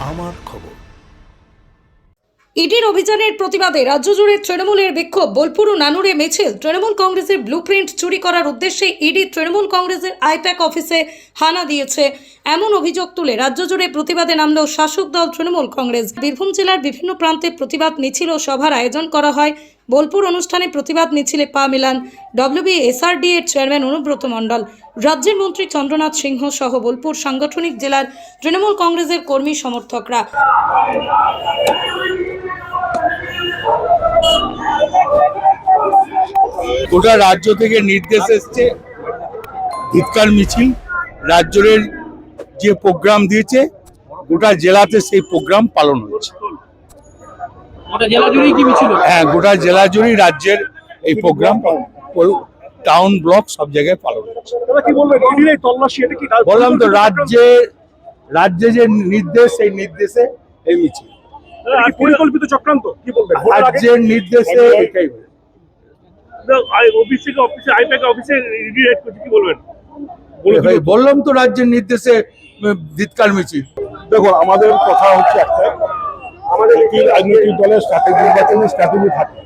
আমার খবর। ইডির অভিযানের প্রতিবাদে রাজ্য জুড়ে তৃণমূলের বিক্ষোভ। বোলপুর ও নানুরে মিছিল। তৃণমূল কংগ্রেসের ব্লুপ্রিন্ট চুরি করার উদ্দেশ্যে ইডি তৃণমূল কংগ্রেসের আইপ্যাক অফিসে হানা দিয়েছে। এমন অভিযোগ তুলে রাজ্য জুড়ে প্রতিবাদে নামল শাসক দল তৃণমূল কংগ্রেস। বীরভূম জেলার বিভিন্ন প্রান্তে প্রতিবাদ মিছিল ও সভার আয়োজন করা হয়। বোলপুর অনুষ্ঠানে প্রতিবাদ মিছিলে পা মেলান ডব্লিউবি এসআরডি এর চেয়ারম্যান অনুব্রত মণ্ডল। রাজ্যের মন্ত্রী চন্দ্রনাথ সিংহ সহ বোলপুর সাংগঠনিক জেলার তৃণমূল কংগ্রেসের কর্মী সমর্থকরা। গোটা রাজ্য থেকে নির্দেশ এসছে ধিৎকার মিছিল। রাজ্যের যে প্রোগ্রাম দিয়েছে গোটা জেলাতে সেই প্রোগ্রাম পালন হচ্ছে। গোটা জেলা জুড়েই কি মিছিল হলো? হ্যাঁ গোটা জেলা জুড়েই রাজ্যের এই প্রোগ্রাম টাউন ব্লক সব জায়গায় পালন হচ্ছে। দাদা কি বলবেন ইডির এই তল্লাশি এটা কি রাজ- বললাম তো রাজ্যে রাজ্যে যে নির্দেশ সেই নির্দেশে এই মিছিল। পরিকল্পিত চক্রান্ত? কি বলবেন রাজ্যের নির্দেশে এটাই। অফিস থেকে অফিসে আইপ্যাক অফিসে ইডি রেড করছে কি বলবেন? ভাই, বললাম তো রাজ্যের নির্দেশে ধিৎকার মিছিল। দেখুন আমাদের কথা হচ্ছে একটাই আমাদের একটি রাজনৈতিক দলের স্ট্র্যাটেজি নির্বাচনী স্ট্র্যাটেজি থাকে?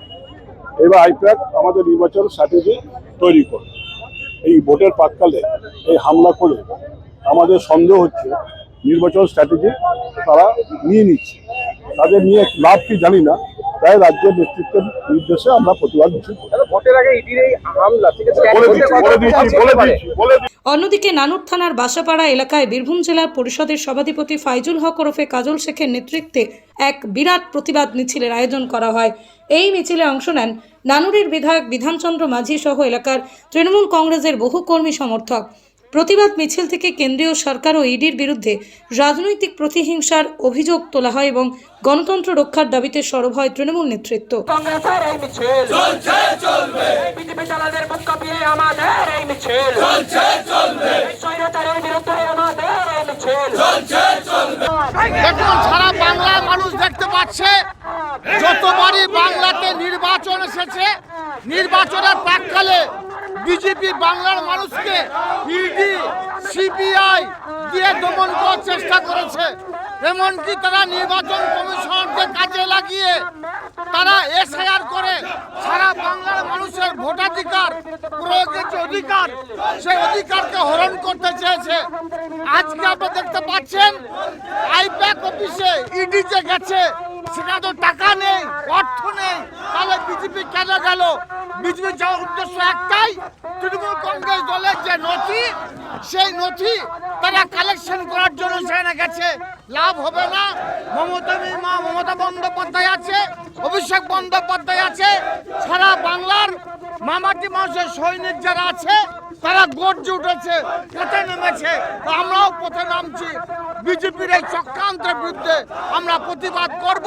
এবার আইপ্যাক আমাদের নির্বাচন স্ট্র্যাটেজি তৈরি করে এই ভোটের প্রাককালে এই হামলা করে আমাদের সন্দেহ হচ্ছে নির্বাচন স্ট্র্যাটেজি তারা নিয়ে নিচ্ছে। তাদের নিয়ে লাভ কি জানি না। তাই রাজ্যের নেতৃত্বের নির্দেশে আমরা প্রতিবাদ মিছিল করি। ভোটের আগে ইডির এই হামলা ঠিক আছে? বলে দিচ্ছি বলে দিচ্ছি বলে দিচ্ছি বলে দিচ্ছি। অন্যদিকে নানুর থানার বাসাপাড়া এলাকায় বীরভূম জেলা পরিষদের সভাধিপতি ফাইজুল হক ওরফে কাজল শেখের নেতৃত্বে এক বিরাট প্রতিবাদ মিছিলের আয়োজন করা হয়। এই মিছিলে অংশ নেন নানুরের বিধায়ক বিধানচন্দ্র মাঝি সহ এলাকার তৃণমূল কংগ্রেসের বহু কর্মী সমর্থক। প্রতিবাদ মিছিল থেকে কেন্দ্রীয় সরকার ও ইডির বিরুদ্ধে রাজনৈতিক প্রতিহিংসার অভিযোগ তোলা হয় এবং গণতন্ত্র রক্ষার দাবিতে সরব হয় তৃণমূল নেতৃত্ব। কংগ্রেসের এই মিছিল চলছে চলবে। বিজেপি চালাদের মুখ কাঁপিয়ে আমাদের এই মিছিল চলছে চলবে। স্বৈরাচারের বিরুদ্ধে আমাদের এই মিছিল চলছে দেখুন সারা বাংলার মানুষ দেখতে পাচ্ছে যতবারই বাংলাতে নির্বাচন এসেছে নির্বাচনের প্রাককালে বিজেপি বাংলার মানুষকে সিবিআই দিয়ে দমন করার চেষ্টা করেছে। এমনকি তারা নির্বাচন কমিশনকে কাজে লাগিয়ে তারা এসআইআর করে সারা বাংলার মানুষের ভোটাধিকার, প্রয়োগের যে অধিকার, সেই অধিকারকে হরণ করতে চেয়েছে। আজকে আপনি দেখতে পাচ্ছেন আইপ্যাক অফিসে ইডি যে গেছে, সেখানে তো টাকা নেই, অর্থ নেই। তাহলে বিজেপি কেন গেল? বিজেপি যাওয়ার উদ্দেশ্য একটাই, তৃণমূল কংগ্রেস দলের যে নথি, সেই নথি তারা কালেকশন করার জন্য সেখানে গেছে। লাভ হবে না। মমতা মা মমতা বন্দ্যোপাধ্যায় আছে, অভিষেক বন্দ্যোপাধ্যায় আছে, সারা বাংলার মামাটি মানুষের সৈনিক যারা আছে, তারা গর্জে উঠেছে, পথে নেমেছে। আমরাও পথে নামছি। বিজেপির এই চক্রান্তের বিরুদ্ধে আমরা প্রতিবাদ করব।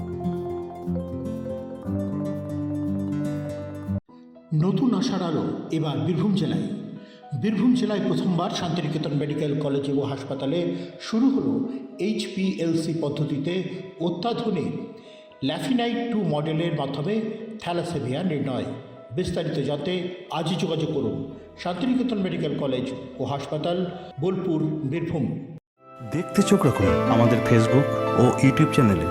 নতুন আশার আলো এবার বীরভূম জেলায়। বীরভূম জেলায় প্রথমবার শান্তিনিকেতন মেডিকেল কলেজ ও হাসপাতালে শুরু হলো এইচপিএলসি পদ্ধতিতে অত্যাধুনিক ল্যাফিনাইট টু মডেলের মাধ্যমে থ্যালাসেমিয়া নির্ণয়। বিস্তারিত জানতে আজই যোগাযোগ করুন শান্তিনিকেতন মেডিকেল কলেজ ও হাসপাতাল, বোলপুর, বীরভূম। দেখতে চোখ রাখুন আমাদের ফেসবুক ও ইউটিউব চ্যানেলে